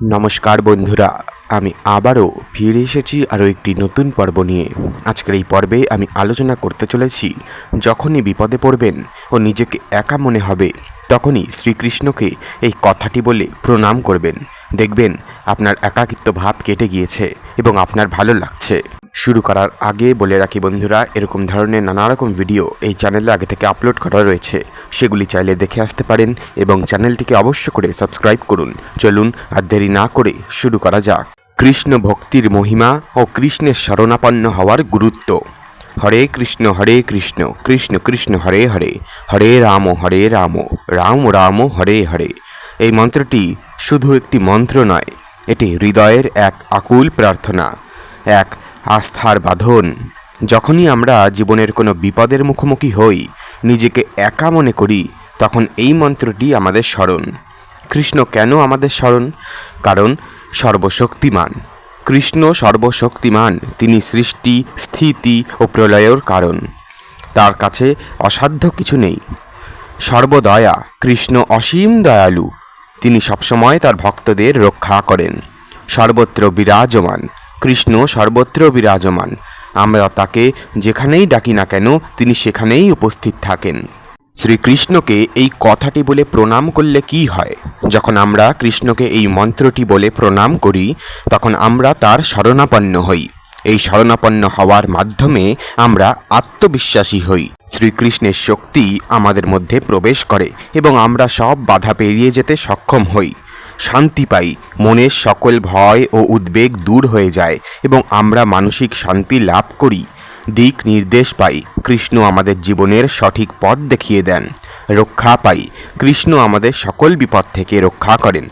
নমস্কার বন্ধুরা, আমি আবারও ফিরে এসেছি আরও একটি নতুন পর্ব নিয়ে। আজকের এই পর্বে আমি আলোচনা করতে চলেছি, যখনই বিপদে পড়বেন ও নিজেকে একা মনে হবে, তখনই শ্রীকৃষ্ণকে এই কথাটি বলে প্রণাম করবেন। দেখবেন আপনার একাকিত্ব ভাব কেটে গিয়েছে এবং আপনার ভালো লাগছে। শুরু করার আগে বলে রাখি বন্ধুরা, এরকম ধরনের নানা রকম ভিডিও এই চ্যানেলে আগে থেকে আপলোড করা রয়েছে। সেগুলি চাইলে দেখে আসতে পারেন এবং চ্যানেলটিকে অবশ্য করে সাবস্ক্রাইব করুন। চলুন আর দেরি না করে শুরু করা যাক। কৃষ্ণ ভক্তির মহিমা ও কৃষ্ণের শরণাপন্ন হওয়ার গুরুত্ব। হরে কৃষ্ণ হরে কৃষ্ণ কৃষ্ণ কৃষ্ণ, হরে হরে। হরে রাম হরে রাম রাম রাম, হরে হরে। এই মন্ত্রটি শুধু একটি মন্ত্র নয়, এটি হৃদয়ের এক আকুল প্রার্থনা, এক আস্থার বাঁধন। যখনই আমরা জীবনের কোনো বিপদের মুখোমুখি হই, নিজেকে একা মনে করি, তখন এই মন্ত্রটি আমাদের স্মরণ। কৃষ্ণ কেন আমাদের স্মরণ? কারণ সর্বশক্তিমান। কৃষ্ণ সর্বশক্তিমান, তিনি সৃষ্টি, স্থিতি ও প্রলয়ের কারণ। তার কাছে অসাধ্য কিছু নেই। সর্বদয়া, কৃষ্ণ অসীম দয়ালু। তিনি সবসময় তার ভক্তদের রক্ষা করেন। সর্বত্র বিরাজমান। কৃষ্ণ সর্বত্র বিরাজমান। আমরা তাকে যেখানেই ডাকি না কেন, তিনি সেখানেই উপস্থিত থাকেন। শ্রীকৃষ্ণকে এই কথাটি বলে প্রণাম করলে কি হয়? যখন আমরা কৃষ্ণকে এই মন্ত্রটি বলে প্রণাম করি, তখন আমরা তার শরণাপন্ন হই। এই শরণাপন্ন হওয়ার মাধ্যমে আমরা আত্মবিশ্বাসী হই। শ্রীকৃষ্ণের শক্তি আমাদের মধ্যে প্রবেশ করে এবং আমরা সব বাধা পেরিয়ে যেতে সক্ষম হই। শান্তি পাই। মনের সকল ভয় ও উদ্বেগ দূর হয়ে যায় এবং আমরা মানসিক শান্তি লাভ করি। দিক নির্দেশ পাই। কৃষ্ণ আমাদের জীবনের সঠিক পথ দেখিয়ে দেন। রক্ষা পাই। কৃষ্ণ আমাদের সকল বিপদ থেকে রক্ষা করেন।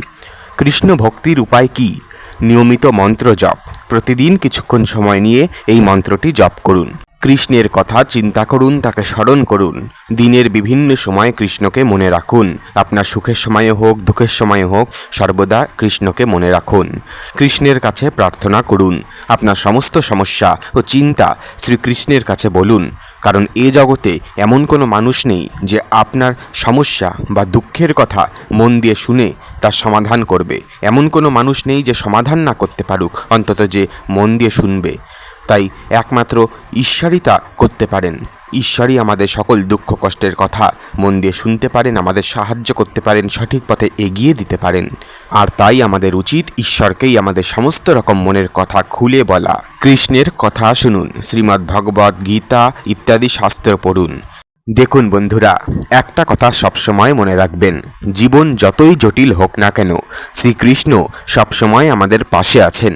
কৃষ্ণ ভক্তির উপায় কি? নিয়মিত মন্ত্র জপ। প্রতিদিন কিছুক্ষণ সময় নিয়ে এই মন্ত্রটি জপ করুন। কৃষ্ণের কথা চিন্তা করুন, তাকে স্মরণ করুন। দিনের বিভিন্ন সময় কৃষ্ণকে মনে রাখুন। আপনার সুখের সময়ে হোক, দুঃখের সময়ে হোক, সর্বদা কৃষ্ণকে মনে রাখুন। কৃষ্ণের কাছে প্রার্থনা করুন। আপনার সমস্ত সমস্যা ও চিন্তা শ্রীকৃষ্ণের কাছে বলুন। কারণ এ জগতে এমন কোনো মানুষ নেই যে আপনার সমস্যা বা দুঃখের কথা মন দিয়ে শুনে তার সমাধান করবে। এমন কোনো মানুষ নেই যে সমাধান না করতে পারুক, অন্তত যে মন দিয়ে শুনবে। তাই একমাত্র ঈশ্বরই তা করতে পারেন। ঈশ্বরই আমাদের সকল দুঃখ কষ্টের কথা মন দিয়ে শুনতে পারেন, আমাদের সাহায্য করতে পারেন, সঠিক পথে এগিয়ে দিতে পারেন। আর তাই আমাদের উচিত ঈশ্বরকেই আমাদের সমস্ত রকম মনের কথা খুলে বলা। কৃষ্ণের কথা শুনুন, শ্রীমদ্ ভগবদ গীতা ইত্যাদি শাস্ত্র পড়ুন। দেখুন বন্ধুরা, একটা কথা সবসময় মনে রাখবেন, জীবন যতই জটিল হোক না কেন, শ্রীকৃষ্ণ সবসময় আমাদের পাশে আছেন।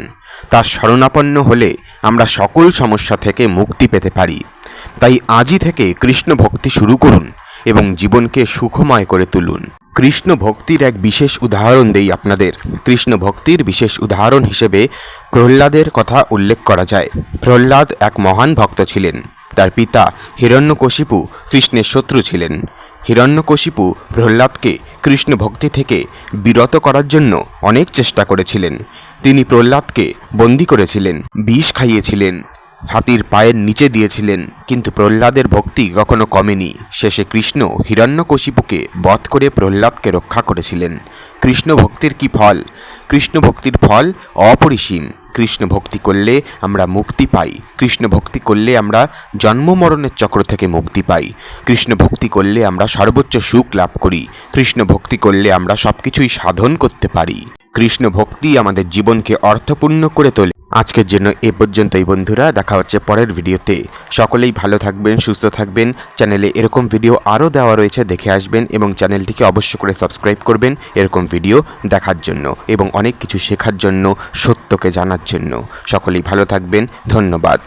তার শরণাপন্ন হলে আমরা সকল সমস্যা থেকে মুক্তি পেতে পারি। তাই আজই থেকে কৃষ্ণ ভক্তি শুরু করুন এবং জীবনকে সুখময় করে তুলুন। কৃষ্ণ ভক্তির এক বিশেষ উদাহরণ দেই আপনাদের। কৃষ্ণ ভক্তির বিশেষ উদাহরণ হিসেবে প্রহ্লাদের কথা উল্লেখ করা যায়। প্রহ্লাদ এক মহান ভক্ত ছিলেন। তার পিতা হিরণ্যকশিপু কৃষ্ণের শত্রু ছিলেন। হিরণ্যকশিপু প্রহ্লাদকে কৃষ্ণ ভক্তি থেকে বিরত করার জন্য অনেক চেষ্টা করেছিলেন। তিনি প্রহ্লাদকে বন্দি করেছিলেন, বিষ খাইয়েছিলেন, হাতির পায়ের নিচে দিয়েছিলেন, কিন্তু প্রহ্লাদের ভক্তি কখনো কমেনি। শেষে কৃষ্ণ হিরণ্যকশিপুকে বধ করে প্রহ্লাদকে রক্ষা করেছিলেন। কৃষ্ণ ভক্তির কি ফল? কৃষ্ণ ভক্তির ফল অপরিসীম। কৃষ্ণ ভক্তি করলে আমরা মুক্তি পাই। কৃষ্ণ ভক্তি করলে আমরা জন্ম মরণের চক্র থেকে মুক্তি পাই। কৃষ্ণ ভক্তি করলে আমরা সর্বোচ্চ সুখ লাভ করি। কৃষ্ণ ভক্তি করলে আমরা সব কিছুই সাধন করতে পারি। কৃষ্ণ ভক্তি আমাদের জীবনকে অর্থপূর্ণ করে তোলে। আজকের জন্য এ পর্যন্তই বন্ধুরা, দেখা হচ্ছে পরের ভিডিওতে। সকলেই ভালো থাকবেন, সুস্থ থাকবেন। চ্যানেলে এরকম ভিডিও আরও দেওয়া রয়েছে, দেখে আসবেন এবং চ্যানেলটিকে অবশ্য করে সাবস্ক্রাইব করবেন এরকম ভিডিও দেখার জন্য এবং অনেক কিছু শেখার জন্য, সত্যকে জানার জন্য। সকলেই ভালো থাকবেন, ধন্যবাদ।